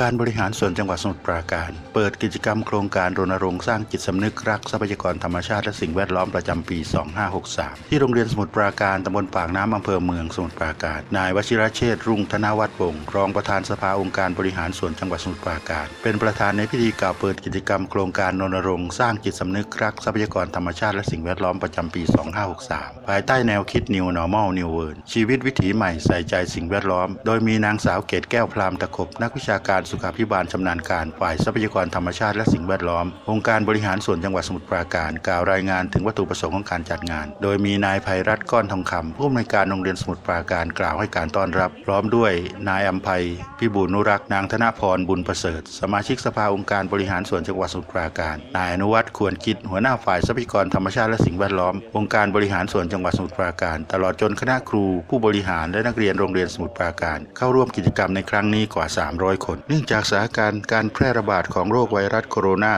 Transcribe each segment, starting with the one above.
การบริหารส่วนจังหวัดสมุทรปราการ เปิดกิจกรรมโครงการรณรงค์สร้างจิตสำนึกรักทรัพยากรธรรมชาติและสิ่งแวดล้อมประจำปี 2563 ที่โรงเรียนสมุทรปราการตำบลปากน้ำอำเภอเมืองสมุทรปราการ นายวชิรเชษฐ์รุ่งธนวัฒน์วงศ์รองประธานสภาองค์การบริหารส่วนจังหวัดสมุทรปราการ เป็นประธานในพิธีกล่าวเปิดกิจกรรมโครงการรณรงค์สร้างจิตสำนึกรักทรัพยากรธรรมชาติและสิ่งแวดล้อมประจำปี 2563 ภายใต้แนวคิด New Normal New World ชีวิตวิถีใหม่ใส่ใจสิ่งแวดล้อม โดยมีนางสาวเกตแก้วพรามตะขบนักวิชาการสุขาภิบาลชำนาญการฝ่ายทรัพยากรธรรมชาติและสิ่งแวดล้อม องค์การบริหารส่วนจังหวัดสมุทรปราการกล่าวรายงานถึงวัตถุประสงค์ของการจัดงาน โดยมีนายภัยรัตน์ก้อนทองคำผู้อำนวยการโรงเรียนสมุทรปราการกล่าวให้การต้อนรับ พร้อมด้วยนายอัมภัยพิบูลนุรักษ์นางธนพรบุญประเสริฐ สมาชิกสภาองค์การบริหารส่วนจังหวัดสมุทรปราการ นายอนุวัฒน์ควรคิดหัวหน้าฝ่ายทรัพยากรธรรมชาติและสิ่งแวดล้อม องค์การบริหารส่วนจังหวัดสมุทรปราการ ตลอดจนคณะครูผู้บริหารและนักเรียนโรงเรียนสมุทรปราการ เข้าร่วมกิจกรรมในครั้งนี้กว่า 300 คนเนื่ององจากสถานการณ์การแพร่ระบาดของโรคไวรัสโคโรนา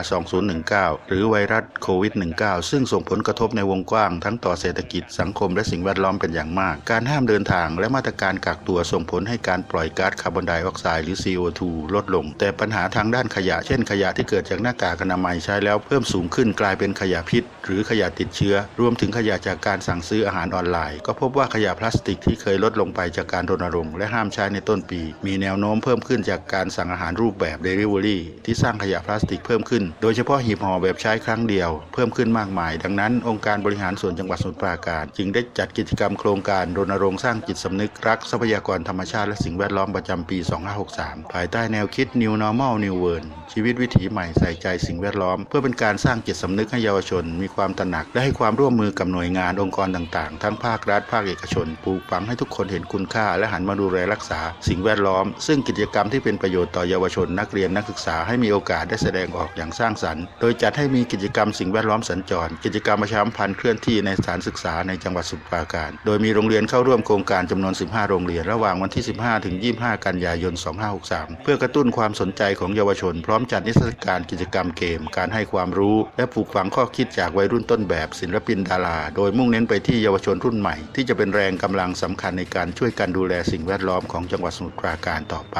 2019 หรือไวรัสโควิด -19 ซึ่งส่งผลกระทบในวงกว้างทั้งต่อเศรษฐกิจสังคมและสิ่งแวดล้อมเป็นอย่างมาก การห้ามเดินทางและมาตรการกักตัวส่งผลให้การปล่อยก๊าซคาร์บอนไดออกไซด์หรือ CO2 ลดลง แต่ปัญหาทางด้านขยะ เช่นขยะที่เกิดจากหน้ากากอนามัยใช้แล้วเพิ่มสูงขึ้นกลายเป็นขยะพิษ หรือขยะติดเชื้อ รวมถึงขยะจากการสั่งซื้ออาหารออนไลน์ ก็พบว่าขยะพลาสติกที่เคยลดลงไปจากการรณรงค์และห้ามใช้ในต้นปี มีแนวโน้มเพิ่มขึ้นจากการสั่งอาหารรูปแบบ Delivery ที่สร้างขยะพลาสติกเพิ่มขึ้น โดยเฉพาะหีบห่อแบบใช้ครั้งเดียว เพิ่มขึ้นมากมาย ดังนั้น องค์การบริหารส่วนจังหวัดสมุทรปราการจึงได้จัดกิจกรรมโครงการรณรงค์สร้างจิตสำนึกรักทรัพยากรธรรมชาติและสิ่งแวดล้อมประจำปี 2563 ภายใต้แนวคิด New Normal New World ชีวิตวิถีใหม่ใส่ใจสิ่งแวดล้อม เพื่อเป็นการสร้างจิตสำนึกให้เยาวชน มีความตระหนัก และให้ความร่วมมือกับหน่วยงานองค์กรต่างๆ ทั้งภาครัฐภาคเอกชนปลูกฝังให้ทุกคนเห็นคุณค่า และหันมาดูแลรักษาสิ่งแวดล้อม ซึ่งกิจกรรมที่เป็นประโยชน์ต่อเยาวชนนักเรียนนักศึกษาให้มีโอกาสได้แสดงออกอย่างสร้างสรรค์ โดยจัดให้มีกิจกรรมสิ่งแวดล้อมสัญจร กิจกรรมประชาสัมพันธ์เคลื่อนที่ในสถานศึกษาในจังหวัดสุพรราการ โดยมีโรงเรียนเข้าร่วมโครงการจำนวน 15 โรงเรียนระหว่างวันที่ 15 ถึง 25 กันยายน 2563 เพื่อกระตุ้นความสนใจของเยาวชน พร้อมจัดนิทรรศการกิจกรรมเกม การให้ความรู้ และปลูกฝังข้อคิดจากวัยรุ่นต้นแบบ ศิลปินดารา โดยมุ่งเน้นไปที่เยาวชนรุ่นใหม่ ที่จะเป็นแรงกำลังสำคัญในการช่วยกันดูแลสิ่งแวดล้อมของจังหวัดสมุทรปราการต่อไป